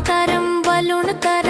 തരം വലുണ തരം